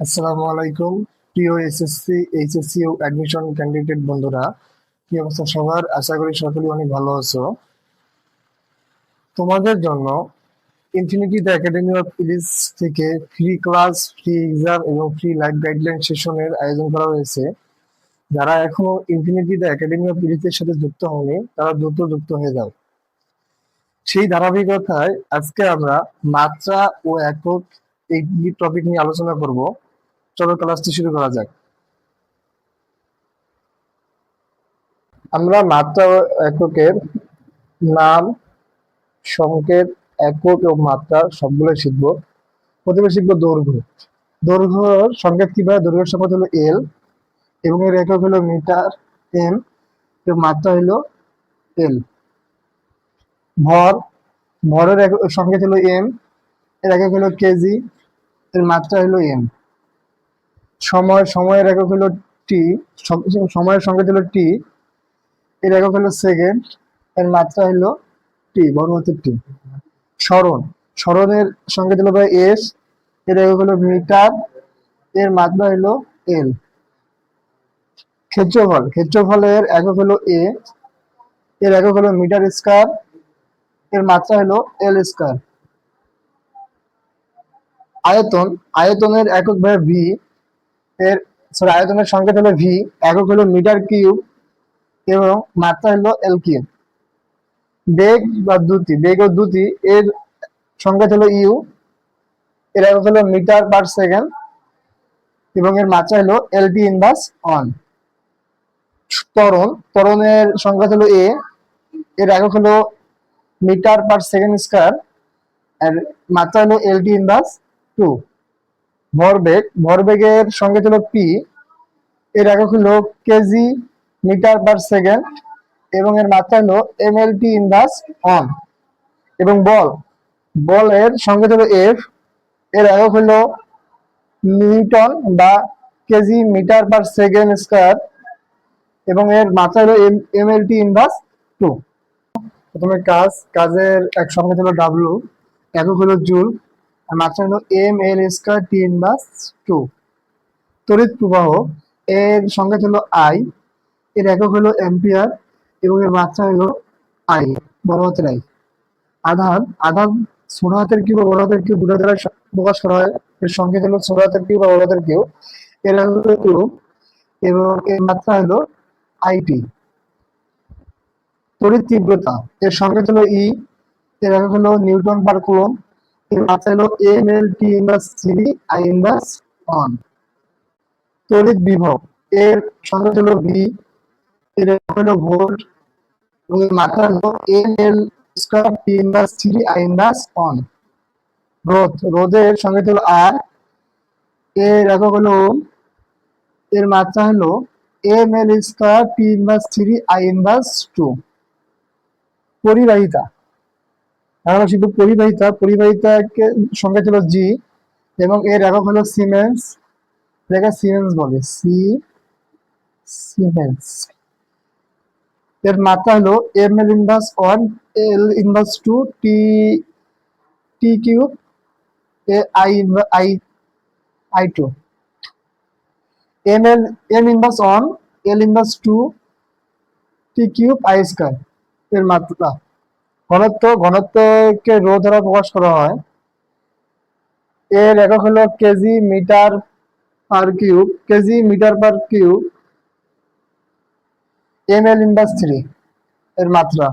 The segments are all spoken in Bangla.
আসসালামু আলাইকুম। প্রিয় এসএসসি এইচএসসি অ্যাডমিশন ক্যান্ডিডেট বন্ধুরা, কি অবস্থা সবার? আশা করি সকলেই অনেক ভালো আছো। তোমাদের জন্য infinity the academy of physics থেকে ফ্রি ক্লাস ফ্রি এক্সাম এবং ফ্রি লাইভ গাইডলাইন সেশনের আয়োজন করা হয়েছে। যারা এখনও ইনফিনিটি দ্য একাডেমি অফ ফিজিক্সের সাথে যুক্ত হয়নি, তারা দ্রুত যুক্ত হয়ে যাও। সেই ধারাবাহিকতায় আজকে আমরা মাত্রা ও একক এই টপিক নিয়ে আলোচনা করব। চলো ক্লাসটি শুরু করা যাক। আমরা মাত্রা এককের নাম, সংকেত, একক এবং মাত্রা সবগুলো শিখব। প্রথমে শিখব দৈর্ঘ্য। দৈর্ঘ্যর সংকেত কি হয় দৈর্ঘ্যের সংকেত হলো এল এবং এর একক হলো মিটার এম এবং মাত্রা হলো এল ভর, ভরের সংকেত হলো এম এর একক হলো কেজি, এর মাত্রা হলো এম সময়, সময়ের একক হলো টি সময়ের সঙ্গে হলো টি এর একক হলো সেকেন্ড এর মাত্রা হলো টি হাতের টি স্মরণ, স্মরণের সংকেত হলো এস এর একক হলো মিটার, এর মাত্রা হলো এল ক্ষেত্রফল, ক্ষেত্রফলের একক হলো এ এর একক হলো মিটার স্কয়ার, এর মাত্রা হলো এল স্কয়ার। আয়তন, আয়তনের একক ভাবে ভি এর সরি আয়তনের সংকেত হলো ভি একক হলো মিটার কিউব এবং মাত্রা হলো এল কিউব বেগ বা দ্রুতি বেগ ও দ্রুতি এর সংকেত হলো ইউ এর একক হলো মিটার পার সেকেন্ড এবং এর মাত্রা হলো এল টি ইনভার্স অন ত্বরণ, ত্বরণের সংখ্যা হলো এ এর একক হলো মিটার পার সেকেন্ড স্কয়ার আর মাত্রা হলো এল টি ইনভার্স টু ভরবেগ, ভরবেগের সঙ্গে হলো পি এর একক হলো কেজি মিটার পার সেকেন্ড এবং এর মাত্রা হলো M L T inverse one এবং বল। বলের সঙ্গে হলো এফ এর একক হলো নিউটন বা KG metre per second square এবং এর মাত্রা হলো M L T inverse two প্রথমে কাজ, কাজের এক সঙ্গে হলো ডাব্লু একক হলো জুল মাত্রা হলো M L square T inverse two. তড়িৎ প্রবাহ এর সংকেত হলো আই। এর একক হলো অ্যাম্পিয়ার এবং এর মাত্রা হলো আই, বড় হাতের আই। আধান আধান ছোট হাতের কিউ বা বড় হাতের কিউ দুটো দ্বারা প্রকাশ করা হয়। এর সংকেত হলো ছোট হাতের কিউ বা বড় হাতের কিউ। এর একক হলো কিউ এবং এর মাত্রা হলো আইটি। তড়িৎ তীব্রতা, এর সংকেত হলো ই, এর একক হলো নিউটন পার কুলম মাত্রা হলো M L T inverse three I inverse one তড়িৎ বিভব, এর সংকেত হলো ভি এর হলো ভোল্ট এবং মাত্রা হলো M L square T inverse three I inverse one রোধ রোধের সংকেত হলো আর এর একক হলো এর মাত্রা হলো M L square T inverse three I inverse two পরিবাহিতা আমরা শিখব পরিবাহিতা পরিবাহিতাকে সংকেত ছিল জি এবং এর একক হলো সিমেন্স এটাকে সিমেন্স বলে সি সিমেন্স এর মাত্রা হলো M L inverse one L inverse two T T cube A I I I two M L M inverse one L inverse two T cube I square এর মাত্রা। ঘনত্ব, ঘনত্বকে রো দ্বারা প্রকাশ করা হয়। এর একক হলো KG metre per cube KG metre per cube M L inverse three এর মাত্রা।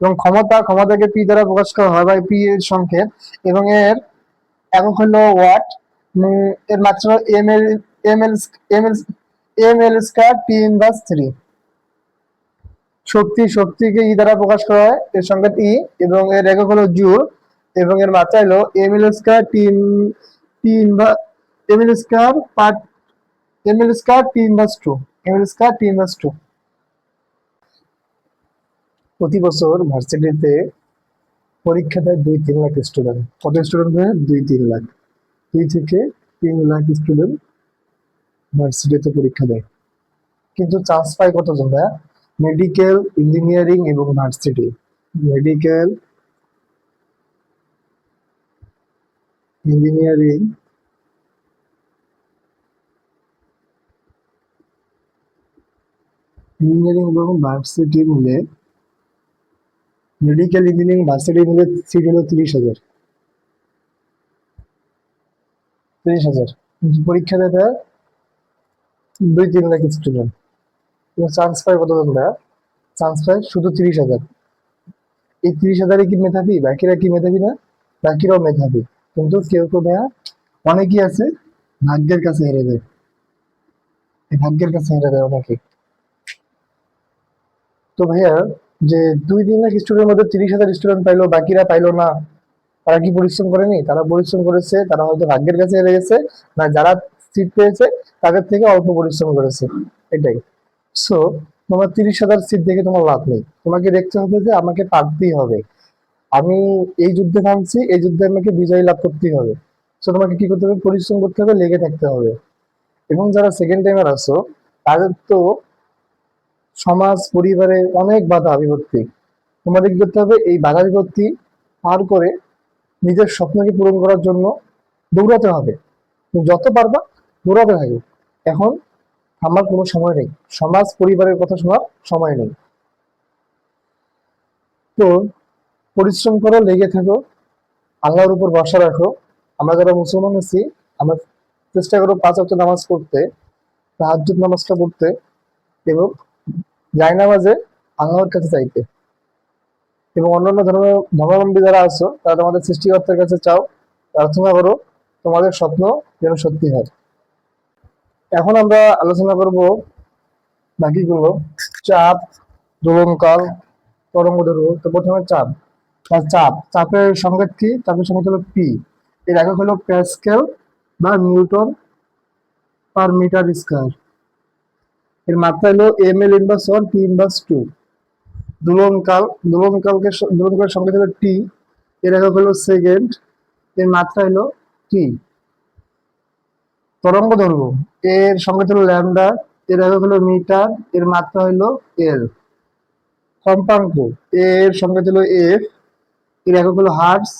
এবং ক্ষমতা, ক্ষমতাকে পি দ্বারা প্রকাশ করা হয় বা পি এর সংকেত এবং এর একক হলো ওয়াট এর মাত্রা M L M L M L M L square T inverse three শক্তি, শক্তিকে ই দ্বারা প্রকাশ করা হয়। এর সংকেত ই এবং এর একক হলো জুল এবং এর মাত্রা হলো M L square T T inverse M L square per M L square T inverse two M L square T inverse two প্রতি বছর ভার্সিটিতে পরীক্ষা দেয় দুই তিন লাখ স্টুডেন্ট কত স্টুডেন্ট দেয়? দুই তিন লাখ। দুই থেকে তিন লাখ স্টুডেন্ট ভার্সিটিতে পরীক্ষা দেয়। কিন্তু চান্স পায় কতজন ভাইয়া? মেডিকেল, ইঞ্জিনিয়ারিং এবং ভার্সিটি মেডিকেল, ইঞ্জিনিয়ারিং ইঞ্জিনিয়ারিং এবং ভার্সিটি মিলে মেডিকেল, ইঞ্জিনিয়ারিং ভার্সিটি মিলে সিট হলো তিরিশ হাজার। তিরিশ হাজার। পরীক্ষা দেওয়া দুই তিন লাখ স্টুডেন্ট চান্স পায় কত তোমরা চান্স পায় শুধু তিরিশ হাজার। এই তিরিশ হাজারে কি মেধাবী? বাকিরা কি মেধাবী না? বাকিরাও মেধাবী। কিন্তু কেউ কেউ অনেকেই আছে, ভাগ্যের কাছে হেরে এই ভাগ্যের কাছে হেরে অনেকে। তো ভাইয়া, যে দুই তিন লাখ স্টুডেন্টের মধ্যে তিরিশ হাজার স্টুডেন্ট পাইলো, বাকিরা পাইলো না, তারা কি পরিশ্রম করেনি? তারা পরিশ্রম করেছে, তারা হয়তো ভাগ্যের কাছে হেরে গেছে, না যারা সিট পেয়েছে, তাদের থেকে অল্প পরিশ্রম করেছে। এটাই। সো তোমার তিরিশ হাজার সিট দেখে তোমার লাভ নেই। তোমাকে দেখতে হবে যে আমাকে পারতেই হবে। আমি এই যুদ্ধে নামছি এই যুদ্ধে আমাকে বিজয় লাভ করতেই হবে। সো তোমাকে কি করতে হবে? পরিশ্রম করতে হবে, লেগে থাকতে হবে। এবং যারা সেকেন্ড টাইমার আসো তাদের তো সমাজ, পরিবারে অনেক বাধা বিপত্তি তোমাদের কি করতে হবে? এই বাধা বিপত্তি পার করে নিজের স্বপ্নকে পূরণ করার জন্য দৌড়াতে হবে। যত পারবা, দৌড়াতে থাকো এখন আমার কোনো সময় নেই। সমাজ পরিবারের কথা শোনার সময় নেই। তো পরিশ্রম করো, লেগে থাকো, আল্লাহর উপর ভরসা রাখো। আমরা যারা মুসলমান আছি, আমরা চেষ্টা করো পাঁচ ওয়াক্ত নামাজ পড়তে, তাহাজ্জুদ নামাজটা পড়তে এবং জায়নামাজে আল্লাহর কাছে চাইতে এবং অন্যান্য ধর্ম, ধর্মাবলম্বী যারা আছো, তারা তোমাদের সৃষ্টিকর্তার কাছে চাও, প্রার্থনা করো, তোমাদের স্বপ্ন যেন সত্যি হয়। এখন আমরা আলোচনা করব বাকিগুলো, চাপ দোলনকাল তরঙ্গ তো প্রথমে চাপ চাপ। চাপের সংকেত কি? চাপের সংকেত হলো পি এর একক হলো প্যাসকেল বা নিউটন পার মিটার স্কয়ার। এর মাত্রা হলো M L inverse one P inverse two দোলনকাল দোলনকালকে দোলনকালের সংকেত হলো টি এর একক হলো সেকেন্ড এর মাত্রা হলো টি তরঙ্গ দৈর্ঘ্য। এর সংকেত হলো ল্যামডা, এর একক হলো মিটার, এর মাত্রা হলো এল কম্পাঙ্ক, এর সংকেত হলো এফ এর একক হলো হার্টস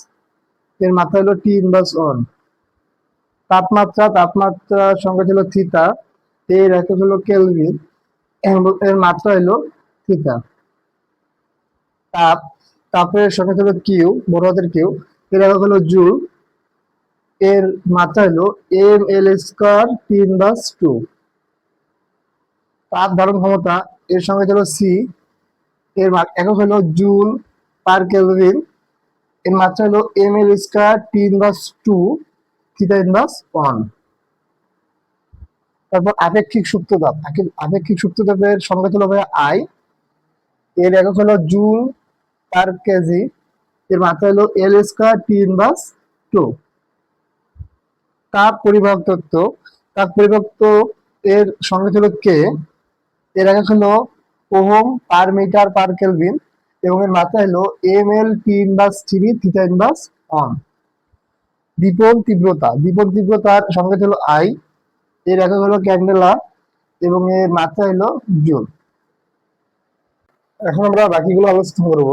এর মাত্রা হলো টি ইনভার্স ওয়ান তাপমাত্রা, তাপমাত্রার সংকেত হলো থিতা এর একক হলো কেলভিন এর মাত্রা হলো থিতা তাপ, তাপের সংকেত হলো কিউ বড় হাতের কিউ এর একক হলো জুল এর মাত্রা হলো M L square T inverse two তাপ ধারণ ক্ষমতা এর সঙ্গে হলো সি এর একক হলো জুল পার কেলভিন। এর মাত্রা হলো M L square T inverse two theta inverse one তারপর আপেক্ষিক সুপ্ততাপ। আপে- আপেক্ষিক সুপ্ততাপের সংকেত হলো ভাই আই এর একক হলো জুল পার কেজি এর মাত্রা হলো L square T inverse two তাপ পরিবাহক তত্ত্ব তাপ পরিবাহক এর সংকেত হলো কে? এর একক হলো ohm per metre per kelvin এবং এর মাত্রা হলো M L T inverse three theta inverse one দীপন তীব্রতা দীপন তীব্রতার সংকেত হলো আই, এর একক হলো ক্যান্ডেলা এবং এর মাত্রা হলো জুল। এখন আমরা বাকিগুলো আলোচনা করব।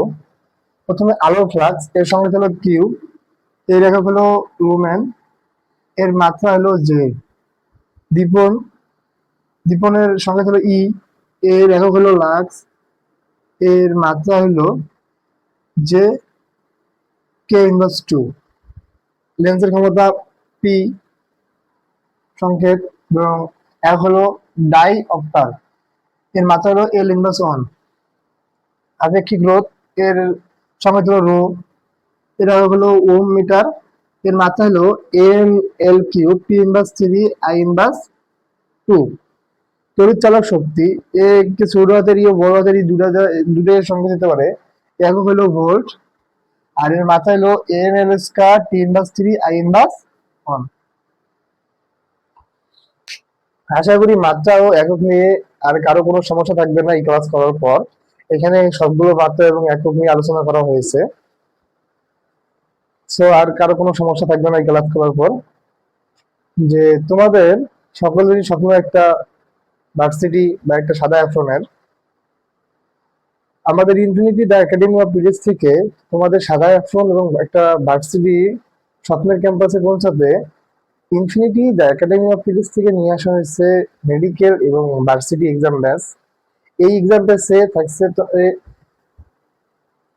প্রথমে আলোর ফ্লাক্স, এর সংকেত হলো কিউ, এর একক হলো লুমেন এর মাত্রা হলো জে দীপন দীপনের সংকেত হলো ই, এর একক হলো লাক্স, এর মাত্রা হলো জে কে ইনভার্স টু। লেন্সের ক্ষমতা পি সংকেত এবং এক হলো ডাই অক্টার। এর মাত্রা হলো এল ইনভার্স ওয়ান। আপেক্ষিক রোধ, এর সংকেত হলো রো। এর হলো ওম মিটার। এর মাত্রা হলো M, L, Q, P inverse three I inverse two তড়িৎ চালক শক্তি, এ ছোট হাতের ও বড় হাতের দুটা যা- সঙ্গে দিতে পারে। একক হলো ভোল্ট আর এর মাথায় হলো M, L square T inverse three I inverse one আশা করি মাত্রা ও একক নিয়ে আর কারও কোনো সমস্যা থাকবে না এই ক্লাস করার পর। এখানে সবগুলো মাত্রা এবং একক নিয়ে আলোচনা করা হয়েছে। সো আর কারও কোনো সমস্যা থাকবে না ক্লাস করার পর। যে তোমাদের সকলেরই স্বপ্ন একটা ভার্সিটি বা একটা সাদা অ্যাফ্রনের আমাদের ইনফিনিটি দ্য একাডেমি অফ বিদেশ থেকে তোমাদের সাদা অ্যাফ্রন এবং একটা ভার্সিটি স্বপ্নের ক্যাম্পাসে পৌঁছাতে ইনফিনিটি দ্য একাডেমি অফ বিদেশ থেকে নিয়ে আসা হয়েছে মেডিকেল এবং ভার্সিটি এক্সাম ব্যাচ এই এক্সাম পেছে থাকছে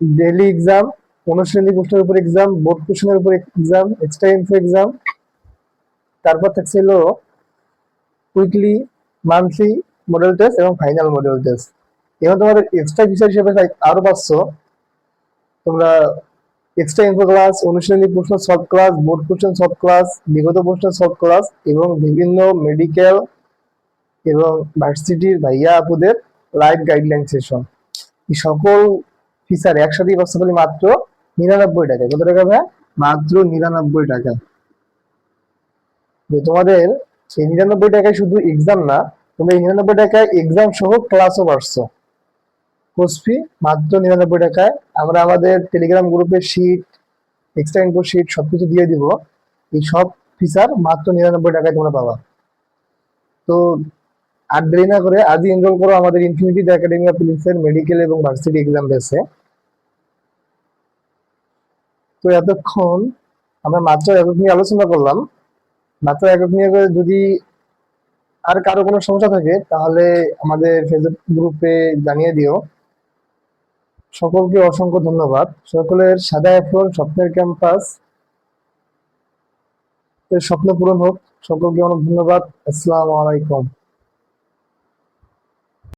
ডেইলি এক্সাম অনুশ্রেণী প্রশ্নের উপর এক্সাম বোর্ড কোশ্চেনের উপর এক্সাম এক্সট্রা ইনফো এক্সাম তারপর থাকছিল উইকলি মান্থলি মডেল টেস্ট এবং ফাইনাল মডেল টেস্ট এবং তোমাদের এক্সট্রা ফিচার হিসেবে আরও পাচ্ছ। তোমরা এক্সট্রা ইনফো ক্লাস অনুশীলনী প্রশ্ন solve class board question solve class বিগত প্রশ্ন সলভ ক্লাস এবং বিভিন্ন মেডিকেল এবং ভার্সিটির ভাইয়া আপুদের লাইভ গাইডলাইন সেশন এই সকল ফিচার একসাথেই পাচ্ছ মাত্র। নিরানব্বই টাকায় কত টাকা ভাই মাত্র নিরানব্বই টাকা যে তোমাদের সেই নিরানব্বই টাকায় শুধু এক্সাম না তোমরা এই নিরানব্বই টাকায় এক্সাম সহ ক্লাসও পারছ। কোর্স ফি মাত্র নিরানব্বই টাকায় আমরা আমাদের টেলিগ্রাম গ্রুপের শিট এক্সট্রা ইনপো শিট সবকিছু দিয়ে দিব। এই সব ফিচার মাত্র নিরানব্বই টাকায় তোমরা পাবা। তো আর দেরি না করে আজই এনরোল করো আমাদের ইনফিনিটি একাডেমি অফ ফিলিংসের মেডিকেল এবং ভার্সিটি এক্সাম বেসে তো এতক্ষণ আমরা মাত্র একক নিয়ে আলোচনা করলাম। মাত্র একক নিয়ে যদি আর কারও কোনো সমস্যা থাকে, তাহলে আমাদের ফেসবুক গ্রুপে জানিয়ে দিও। সকলকে অসংখ্য ধন্যবাদ। সকলের সাদা অ্যাপ্রন স্বপ্নের ক্যাম্পাস। স্বপ্ন পূরণ হোক। সকলকে অনেক ধন্যবাদ। আসসালামু আলাইকুম।